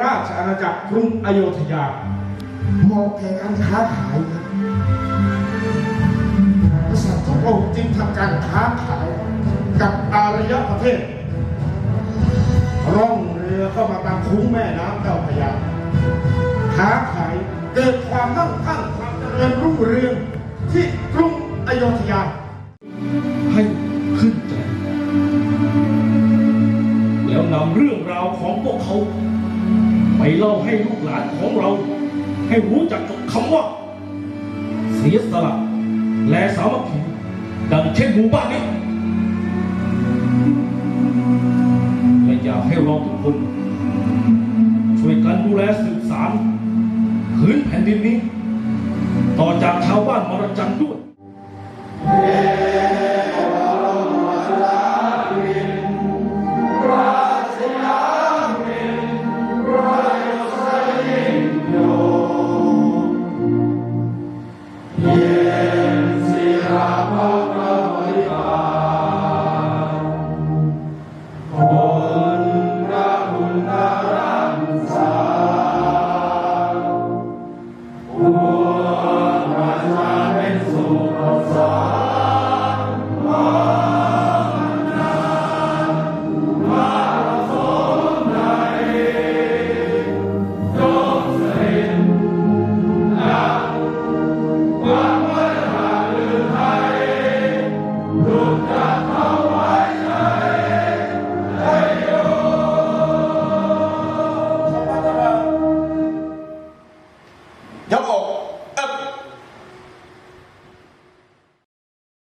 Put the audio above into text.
ณาจักรกรุงอโยธยาเหมาะแก่การค้าขายครับกษัตริย์ทุกองค์จึงทำการค้าขายกับอารยประเทศ ร่องเรือเข้ามาตามคุ้งแม่น้ำเจ้าพระยาค้าขายเกิดความมั่งคั่งความเจริญรุ่งเรืองที่กรุงอโยธยา ให้ขึ้นใจแล้วนำเรื่องราวของพวกเขา ไปเล่าให้ลูกหลานของเรา ให้รู้จักกับคำว่า เสียสละและสามัคคีดังเช่นหมู่บ้านนี้และอยากให้เราทุกคน ช่วยกันดูแลสืบสารพื้นแผ่นดินนี้ ต่อจากชาวบ้านมรจันด้วย